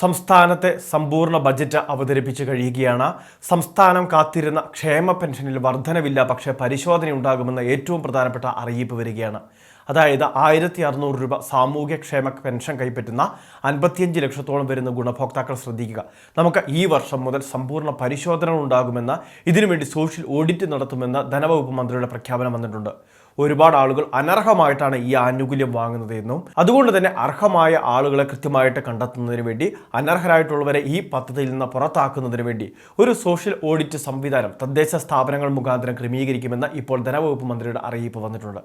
സംസ്ഥാനത്തെ സമ്പൂർണ ബജറ്റ് അവതരിപ്പിച്ച് കഴിയുകയാണ്. സംസ്ഥാനം കാത്തിരുന്ന ക്ഷേമ പെൻഷനിൽ വർധനവില്ല പക്ഷേ പരിശോധന ഉണ്ടാകുമെന്ന ഏറ്റവും പ്രധാനപ്പെട്ട അറിയിപ്പ് വരികയാണ്. അതായത് ആയിരത്തി അറുന്നൂറ് രൂപ സാമൂഹ്യക്ഷേമ പെൻഷൻ കൈപ്പറ്റുന്ന അൻപത്തിയഞ്ച് ലക്ഷത്തോളം വരുന്ന ഗുണഭോക്താക്കൾ ശ്രദ്ധിക്കുക. നമുക്ക് ഈ വർഷം മുതൽ സമ്പൂർണ പരിശോധനകൾ ഉണ്ടാകുമെന്ന് ഇതിനുവേണ്ടി സോഷ്യൽ ഓഡിറ്റ് നടത്തുമെന്ന് ധനവകുപ്പ് മന്ത്രിയുടെ പ്രഖ്യാപനം വന്നിട്ടുണ്ട്. ഒരുപാട് ആളുകൾ അനർഹമായിട്ടാണ് ഈ ആനുകൂല്യം വാങ്ങുന്നത് എന്നും അതുകൊണ്ട് തന്നെ അർഹമായ ആളുകളെ കൃത്യമായിട്ട് കണ്ടെത്തുന്നതിന് വേണ്ടി അനർഹരായിട്ടുള്ളവരെ ഈ പദ്ധതിയിൽ നിന്ന് പുറത്താക്കുന്നതിന് വേണ്ടി ഒരു സോഷ്യൽ ഓഡിറ്റ് സംവിധാനം തദ്ദേശ സ്ഥാപനങ്ങൾ മുഖാന്തരം ക്രമീകരിക്കുമെന്ന് ഇപ്പോൾ ധനവകുപ്പ് മന്ത്രിയുടെ അറിയിപ്പ് വന്നിട്ടുണ്ട്.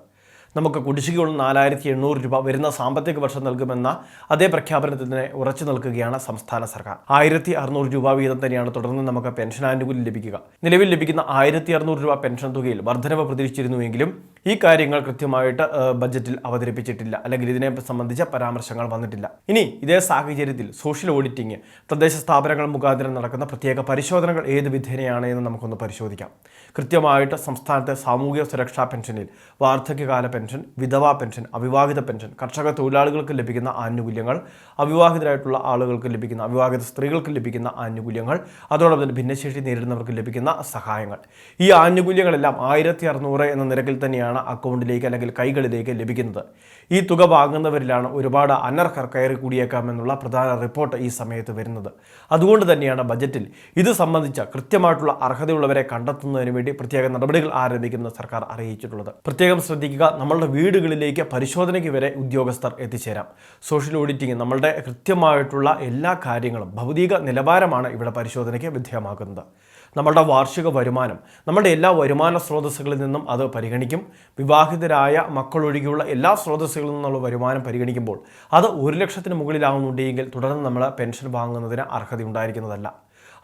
നമുക്ക് കുടിശ്ശികയുള്ള നാലായിരത്തി എണ്ണൂറ് രൂപ വരുന്ന സാമ്പത്തിക വർഷം നൽകുമെന്ന അതേ പ്രഖ്യാപനത്തിൽ തന്നെ ഉറച്ചു നിൽക്കുകയാണ് സംസ്ഥാന സർക്കാർ. ആയിരത്തി അറുന്നൂറ് രൂപ വീതം തന്നെയാണ് തുടർന്ന് നമുക്ക് പെൻഷൻ ആനുകൂല്യം ലഭിക്കുക. നിലവിൽ ലഭിക്കുന്ന ആയിരത്തി അറുന്നൂറ് രൂപ പെൻഷൻ തുകയിൽ വർധനവ് പ്രതീക്ഷിച്ചിരുന്നുവെങ്കിലും ഈ കാര്യങ്ങൾ കൃത്യമായിട്ട് ബജറ്റിൽ അവതരിപ്പിച്ചിട്ടില്ല. അല്ലെങ്കിൽ ഇതിനെ സംബന്ധിച്ച പരാമർശങ്ങൾ വന്നിട്ടില്ല. ഇനി ഇതേ സാഹചര്യത്തിൽ സോഷ്യൽ ഓഡിറ്റിംഗ് തദ്ദേശ സ്ഥാപനങ്ങൾ മുഖാന്തരം നടക്കുന്ന പ്രത്യേക പരിശോധനകൾ ഏത് വിധേനയാണ് എന്ന് നമുക്കൊന്ന് പരിശോധിക്കാം. കൃത്യമായിട്ട് സംസ്ഥാനത്തെ സാമൂഹിക സുരക്ഷാ പെൻഷനിൽ വാർദ്ധക്യകാല പെൻഷൻ വിധവാ പെൻഷൻ അവിവാഹിത പെൻഷൻ കർഷക തൊഴിലാളികൾക്ക് ലഭിക്കുന്ന ആനുകൂല്യങ്ങൾ അവിവാഹിതരായിട്ടുള്ള ആളുകൾക്ക് ലഭിക്കുന്ന അവിവാഹിത സ്ത്രീകൾക്ക് ലഭിക്കുന്ന ആനുകൂല്യങ്ങൾ അതോടൊപ്പം തന്നെ ഭിന്നശേഷി നേരിടുന്നവർക്ക് ലഭിക്കുന്ന സഹായങ്ങൾ. ഈ ആനുകൂല്യങ്ങളെല്ലാം ആയിരത്തി അറുന്നൂറ് എന്ന നിരക്കിൽ തന്നെയാണ് അക്കൗണ്ടിലേക്ക് അല്ലെങ്കിൽ കൈകളിലേക്ക് ലഭിക്കുന്നത്. ഈ തുക വാങ്ങുന്നവരിലാണ് ഒരുപാട് അനർഹർ കയറി കൂടിയേക്കാമെന്നുള്ള പ്രധാന റിപ്പോർട്ട് ഈ സമയത്ത് വരുന്നത്. അതുകൊണ്ട് തന്നെയാണ് ബജറ്റിൽ ഇത് സംബന്ധിച്ച കൃത്യമായിട്ടുള്ള അർഹതയുള്ളവരെ കണ്ടെത്തുന്നതിന് വേണ്ടി പ്രത്യേക നടപടികൾ ആരംഭിക്കുന്ന സർക്കാർ അറിയിച്ചിട്ടുള്ളത്. പ്രത്യേകം ശ്രദ്ധിക്കുക നമ്മളുടെ വീടുകളിലേക്ക് പരിശോധനയ്ക്ക് വരെ ഉദ്യോഗസ്ഥർ എത്തിച്ചേരാം. സോഷ്യൽ ഓഡിറ്റിംഗ് നമ്മളുടെ കൃത്യമായിട്ടുള്ള എല്ലാ കാര്യങ്ങളും ഭൗതിക നിലവാരമാണ് ഇവിടെ പരിശോധനയ്ക്ക് വിധേയമാക്കുന്നത്. നമ്മളുടെ വാർഷിക വരുമാനം നമ്മുടെ എല്ലാ വരുമാന സ്രോതസ്സുകളിൽ നിന്നും അത് പരിഗണിക്കും. വിവാഹിതരായ മക്കളൊഴികെയുള്ള എല്ലാ സ്രോതസ്സുകളിൽ നിന്നുള്ള വരുമാനം പരിഗണിക്കുമ്പോൾ അത് ഒരു ലക്ഷത്തിന് മുകളിലാവുന്നുണ്ടെങ്കിൽ തുടർന്ന് നമ്മൾ പെൻഷൻ വാങ്ങുന്നതിന് അർഹതയുണ്ടായിരിക്കുന്നതല്ല.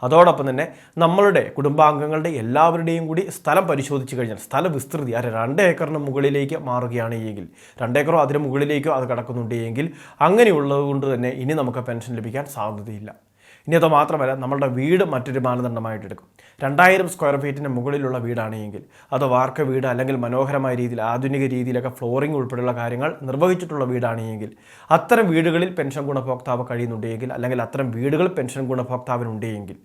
അതോടൊപ്പം തന്നെ നമ്മളുടെ കുടുംബാംഗങ്ങളുടെ എല്ലാവരുടെയും കൂടി സ്ഥലം പരിശോധിച്ച് കഴിഞ്ഞാൽ സ്ഥല വിസ്തൃതി അര രണ്ട് ഏക്കറിന് മുകളിലേക്ക് മാറുകയാണ് എങ്കിൽ രണ്ടേക്കറോ അതിന് മുകളിലേക്കോ അത് കിടക്കുന്നുണ്ടെങ്കിൽ അങ്ങനെയുള്ളത് കൊണ്ട് തന്നെ ഇനി നമുക്ക് പെൻഷൻ ലഭിക്കാൻ സാധ്യതയില്ല. ഇനി അത് മാത്രമല്ല നമ്മളുടെ വീട് മറ്റൊരു മാനദണ്ഡമായിട്ട് എടുക്കും. രണ്ടായിരം സ്ക്വയർ ഫീറ്റിന് മുകളിലുള്ള വീടാണെങ്കിൽ അത് വാർക്ക വീട് അല്ലെങ്കിൽ മനോഹരമായ രീതിയിൽ ആധുനിക രീതിയിലൊക്കെ ഫ്ലോറിംഗ് ഉൾപ്പെടെയുള്ള കാര്യങ്ങൾ നിർവഹിച്ചിട്ടുള്ള വീടാണെങ്കിൽ അത്തരം വീടുകളിൽ പെൻഷൻ ഗുണഭോക്താവ് കഴിയുന്നുണ്ടെങ്കിൽ അല്ലെങ്കിൽ അത്തരം വീടുകൾ പെൻഷൻ ഗുണഭോക്താവിനുണ്ടെങ്കിൽ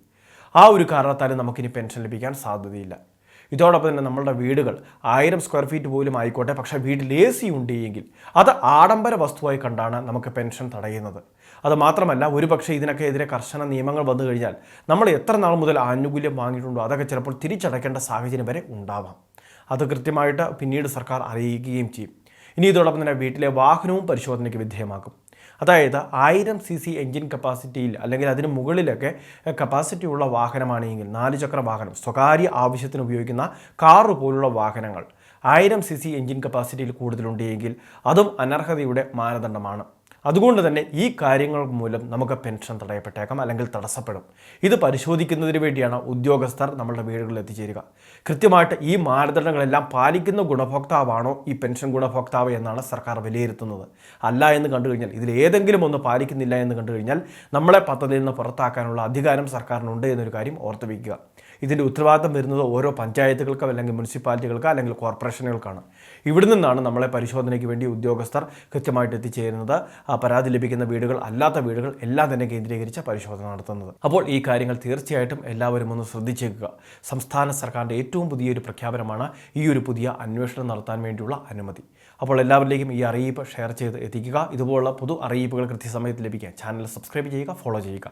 ആ ഒരു കാരണത്താലും നമുക്കിനി പെൻഷൻ ലഭിക്കാൻ സാധ്യതയില്ല. ഇതോടൊപ്പം തന്നെ നമ്മളുടെ വീടുകൾ ആയിരം സ്ക്വയർ ഫീറ്റ് പോലും ആയിക്കോട്ടെ പക്ഷേ വീട്ടിൽ എ സി ഉണ്ട് എങ്കിൽ അത് ആഡംബര വസ്തുവായി കണ്ടാണ് നമുക്ക് പെൻഷൻ തടയുന്നത്. അത് മാത്രമല്ല ഒരുപക്ഷെ ഇതിനൊക്കെ എതിരെ കർശന നിയമങ്ങൾ വന്നു കഴിഞ്ഞാൽ നമ്മൾ എത്ര നാൾ മുതൽ ആനുകൂല്യം വാങ്ങിയിട്ടുണ്ടോ അതൊക്കെ ചിലപ്പോൾ തിരിച്ചടയ്ക്കേണ്ട സാഹചര്യം വരെ ഉണ്ടാവാം. അത് കൃത്യമായിട്ട് പിന്നീട് സർക്കാർ അറിയിക്കുകയും ചെയ്യും. ഇനി ഇതോടൊപ്പം തന്നെ വീട്ടിലെ വാഹനവും പരിശോധനയ്ക്ക് വിധേയമാക്കും. അതായത് ആയിരം സി സി എൻജിൻ കപ്പാസിറ്റിയിൽ അല്ലെങ്കിൽ അതിന് മുകളിലൊക്കെ കപ്പാസിറ്റി ഉള്ള വാഹനമാണെങ്കിൽ നാല് ചക്ര വാഹനം സ്വകാര്യ ആവശ്യത്തിന് ഉപയോഗിക്കുന്ന കാറ് പോലുള്ള വാഹനങ്ങൾ ആയിരം സി സി എൻജിൻ കപ്പാസിറ്റിയിൽ കൂടുതലുണ്ടെങ്കിൽ അതും അനർഹതയുടെ മാനദണ്ഡമാണ്. അതുകൊണ്ട് തന്നെ ഈ കാര്യങ്ങൾ മൂലം നമുക്ക് പെൻഷൻ തടയപ്പെട്ടേക്കാം അല്ലെങ്കിൽ തടസ്സപ്പെടും. ഇത് പരിശോധിക്കുന്നതിന് വേണ്ടിയാണ് ഉദ്യോഗസ്ഥർ നമ്മളുടെ വീടുകളിൽ എത്തിച്ചേരുക. കൃത്യമായിട്ട് ഈ മാനദണ്ഡങ്ങളെല്ലാം പാലിക്കുന്ന ഗുണഭോക്താവാണോ ഈ പെൻഷൻ ഗുണഭോക്താവ് എന്നാണ് സർക്കാർ വിലയിരുത്തുന്നത്. അല്ല എന്ന് കണ്ടു കഴിഞ്ഞാൽ ഇതിൽ ഏതെങ്കിലും ഒന്ന് പാലിക്കുന്നില്ല എന്ന് കണ്ടു കഴിഞ്ഞാൽ നമ്മളെ പദ്ധതിയിൽ നിന്ന് പുറത്താക്കാനുള്ള അധികാരം സർക്കാരിനുണ്ട് എന്നൊരു കാര്യം ഓർത്തു വയ്ക്കുക. ഇതിന്റെ ഉത്തരവാദിത്തം വരുന്നത് ഓരോ പഞ്ചായത്തുകൾക്കോ അല്ലെങ്കിൽ മുനിസിപ്പാലിറ്റികൾക്കോ അല്ലെങ്കിൽ കോർപ്പറേഷനുകൾക്കാണ്. ഇവിടെ നിന്നാണ് നമ്മളെ പരിശോധനയ്ക്ക് വേണ്ടി ഉദ്യോഗസ്ഥർ കൃത്യമായിട്ട് എത്തിച്ചേരുന്നത്. പരാതി ലഭിക്കുന്ന വീടുകൾ അല്ലാത്ത വീടുകൾ എല്ലാം തന്നെ കേന്ദ്രീകരിച്ച് പരിശോധന നടത്തുന്നത്. അപ്പോൾ ഈ കാര്യങ്ങൾ തീർച്ചയായിട്ടും എല്ലാവരും ഒന്ന് ശ്രദ്ധിച്ചേക്കുക. സംസ്ഥാന സർക്കാരിന്റെ ഏറ്റവും പുതിയൊരു പ്രഖ്യാപനമാണ് ഈ ഒരു പുതിയ അന്വേഷണം നടത്താൻ വേണ്ടിയുള്ള അനുമതി. അപ്പോൾ എല്ലാവരിലേക്കും ഈ അറിയിപ്പ് ഷെയർ ചെയ്ത് എത്തിക്കുക. ഇതുപോലുള്ള പുതു അറിയിപ്പുകൾ കൃത്യസമയത്ത് ലഭിക്കാൻ ചാനൽ സബ്സ്ക്രൈബ് ചെയ്യുക ഫോളോ ചെയ്യുക.